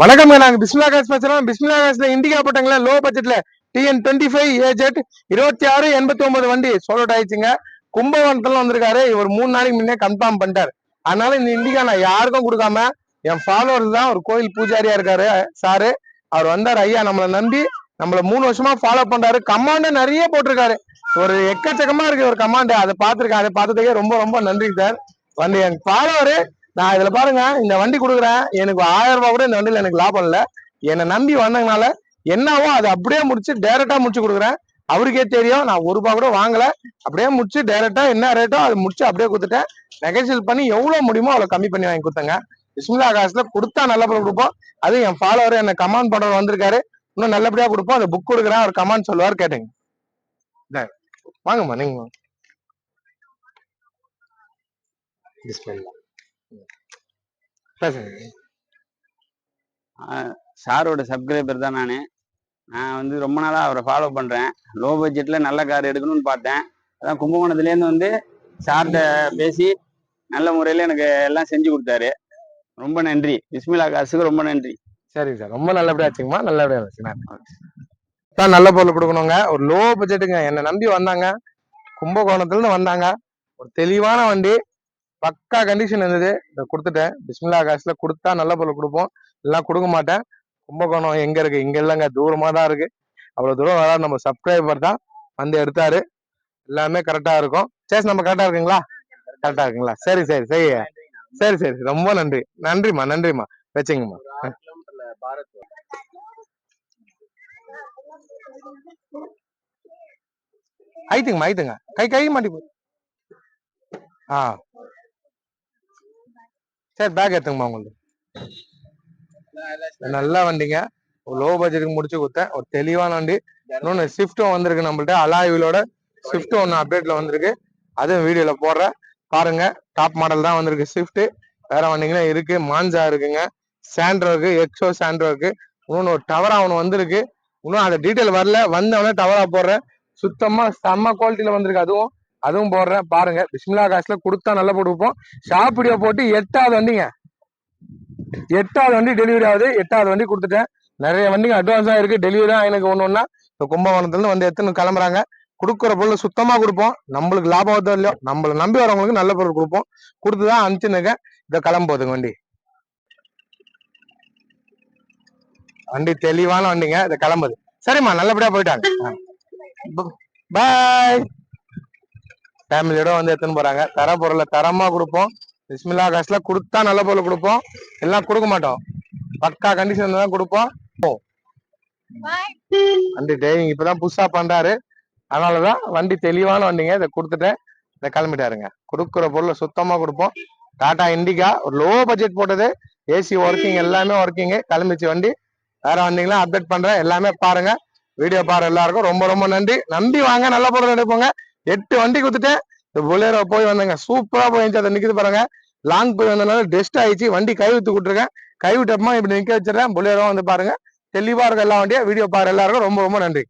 வணக்கம்ங்க நாங்க பிஸ்மிலா காஸ் பேசுறோம். பிஸ்மிலா காஸ்ல இண்டிகா போட்டாங்களா? லோ பட்ஜெட்ல. டிஎன் டுவெண்ட்டி ஃபைவ் ஏஜெட் இருபத்தி ஆறு எண்பத்தி ஒன்பது வண்டி சோலோட் ஆயிடுச்சுங்க. கும்பகோணத்துல வந்திருக்காரு. இவர் மூணு நாளைக்கு முன்னே கன்ஃபார்ம் பண்ணிட்டாரு. அதனால இந்த இண்டிகா நான் யாருக்கும் கொடுக்காம என் ஃபாலோவர் தான் ஒரு கோயில் பூஜாரியா இருக்காரு சாரு அவர் வந்தார் ஐயா. நம்மளை நம்பி நம்மள மூணு வருஷமா ஃபாலோ பண்றாரு. கமாண்ட நிறைய போட்டிருக்காரு. ஒரு எக்கச்சக்கமா இருக்கு ஒரு கமாண்ட் அதை பார்த்திருக்கேன். அதை பார்த்ததுக்கே ரொம்ப ரொம்ப நன்றி சார் வந்து என் ஃபாலோவரு நான் இதுல பாருங்க இந்த வண்டி கொடுக்குறேன். எனக்கு ஆயிரம் ரூபாய் கூட இந்த வண்டியில எனக்கு லாபம் இல்ல. என்னை நம்பி வந்ததுனால என்னவோ அதை அப்படியே முடிச்சு டைரக்டா முடிச்சு கொடுக்குறேன். அவருக்கே தெரியும் நான் ஒரு ரூபாய் கூட வாங்கல. அப்படியே முடிச்சு டைரக்டா என்ன ரேட்டோ அதை முடிச்சு அப்படியே கொடுத்துட்டேன். நெகோசியேட் பண்ணி எவ்வளவு முடியுமோ அவ்வளவு கம்மி பண்ணி வாங்கி கொடுத்தேங்க. பிஸ்மிலா காசுல கொடுத்தா நல்லபடியா கொடுப்போம். அது என் ஃபாலோவர் என்ன கமாண்ட் பண்ற வந்திருக்காரு. இன்னும் நல்லபடியா கொடுப்போம். அந்த புக் கொடுக்குறேன். அவர் கமாண்ட் சொல்லுவார் கேட்டுங்க. வாங்கம்மா நீங்க வாங்க. பேசுங்க சாரோட சப்ஸ்கிரைபர் தான் நான். நான் வந்து ரொம்ப நாளாக அவரை ஃபாலோ பண்ணுறேன் லோ பட்ஜெட்டில் நல்ல கார் எடுக்கணும்னு பார்த்தேன். அதான் கும்பகோணத்துலேருந்து வந்து சார்கிட்ட பேசி நல்ல முறையில் எனக்கு எல்லாம் செஞ்சு கொடுத்தாரு. ரொம்ப நன்றி. பிஸ்மிலா காசுக்கு ரொம்ப நன்றி. சரிங்க சார். ரொம்ப நல்லபடியா வச்சுங்கம்மா நல்லபடியாக வச்சுங்க தான் நல்ல பொருள் கொடுக்கணுங்க. ஒரு லோ பட்ஜெட்டுங்க என்னை நம்பி வந்தாங்க. கும்பகோணத்துல இருந்து வந்தாங்க. ஒரு தெளிவான வண்டி. பக்கா கண்டிஷன் இருந்தது. இதை கொடுத்துட்டேன். பிஸ்மில்லா காசுல கொடுத்தா நல்ல பொருள் கொடுப்போம். எல்லாம் கொடுக்க மாட்டேன். கும்பகோணம் எங்க இருக்கு? இங்க இல்லைங்க. தூரமா தான் இருக்கு. அவ்வளவு தூரம் வர நம்ம சப்ஸ்கிரைபர் தான் வந்து எடுத்தாரு. எல்லாமே கரெக்டா இருக்கும். சேஸ் நம்ம கரெக்டா இருக்குங்களா? கரெக்டா இருக்குங்களா? சரி சரி சரி. சரி சரி. ரொம்ப நன்றி. நன்றிம்மா நன்றிம்மா. வச்சுங்கம்மா. ஐத்துங்கம்மா ஐத்துங்க கை கை மாட்டி போ ஆ. சரி பேக் எடுத்துங்கம்மா உங்களுக்கு நல்ல வண்டிங்க. லோ பட்ஜெட்டுக்கு முடிச்சு கொடுத்தேன். ஒரு தெளிவான வண்டி. இன்னொன்னு ஸ்விஃப்ட்டும் வந்திருக்கு நம்மள்ட்ட. அலாயுவிலோட ஸ்விஃப்ட் ஒன்று அப்டேட்ல வந்திருக்கு. அதுவும் வீடியோல போடுறேன். பாருங்க டாப் மாடல் தான் வந்திருக்கு ஸ்விஃப்ட் வேற வண்டிங்கன்னா இருக்கு. மான்சா இருக்குங்க. சாண்ட்ரோ இருக்கு. எக்ஸோ சாண்ட்ரோ இருக்கு. இன்னொன்னு ஒரு டவரா ஒன்று வந்திருக்கு. இன்னும் அந்த டீட்டெயில் வரல. வந்தவொடனே டவரா போடுறேன். சுத்தமா செம்ம குவாலிட்டியில வந்திருக்கு. அதுவும் அதுவும் போடுறேன் பாருங்க. பிஸ்மிலா காசுல கொடுத்தா நல்லா போட்டுப்போம். ஷாப் வீடியோ போட்டு எட்டாவது வண்டிங்க. எட்டாவது வண்டி டெலிவரி ஆகுது. எட்டாவது வண்டி கொடுத்துட்டேன். நிறைய வண்டிங்க அட்வான்ஸாக இருக்கு. டெலிவரி தான் எனக்கு ஒன்று ஒன்றா இப்போ கும்பகோணத்துலேருந்து வந்து எத்தனை கிளம்புறாங்க. கொடுக்குற பொருள் சுத்தமாக கொடுப்போம். நம்மளுக்கு லாபம் வருதோ இல்லையோ நம்மளை நம்பி வரவங்களுக்கு நல்ல பொருள் கொடுப்போம். கொடுத்து தான் அனுப்பிச்சுனுங்க இதை கிளம்ப போகுதுங்க வண்டி. வண்டி தெளிவான வண்டிங்க. இதை கிளம்புது. சரிம்மா நல்லபடியாக போயிட்டாங்க பாய். ஃபேமிலியோட வந்து எடுத்துன்னு போறாங்க. தர பொருளை தரமா கொடுப்போம். பிஸ்மில்லா காசுல கொடுத்தா நல்ல பொருள் கொடுப்போம். எல்லாம் கொடுக்க மாட்டோம். பக்கா கண்டிஷன் தான் கொடுப்போம். போ. வண்டி டிரைவிங் இப்பதான் புதுசா பண்றாரு. அதனாலதான் வண்டி தெளிவான வண்டிங்க. இதை கொடுத்துட்டேன் இதை கிளம்பிட்டாருங்க. கொடுக்குற பொருளை சுத்தமா கொடுப்போம். டாடா இண்டிகா ஒரு லோ பட்ஜெட் போட்டது. ஏசி ஒர்க்கிங் எல்லாமே ஒர்க்கிங் கிளம்பிச்சு வண்டி. வேற வந்தீங்களா அப்டேட் பண்றேன். எல்லாமே பாருங்க. வீடியோ பாரு எல்லாருக்கும் ரொம்ப ரொம்ப நன்றி. நம்பி வாங்க. நல்ல பொருள் எடுப்போங்க. எட்டு வண்டி கொடுத்துட்டேன் இந்த புலேரோ போய் வந்தேங்க. சூப்பரா போய் இருந்துச்சு. அதை நிக்குது பாருங்க. லாங் போய் வந்ததுனால டெஸ்ட் ஆயிடுச்சு. வண்டி கைவிட்டு விட்டுருக்கேன் கைவிட்டப்பமா இப்படி நிக்க வச்சிடறேன். புலேரோ வந்து பாருங்க. தெளிவா இருக்கும் எல்லா வண்டியும். வீடியோ பாரு எல்லாருக்கும் ரொம்ப ரொம்ப நன்றி.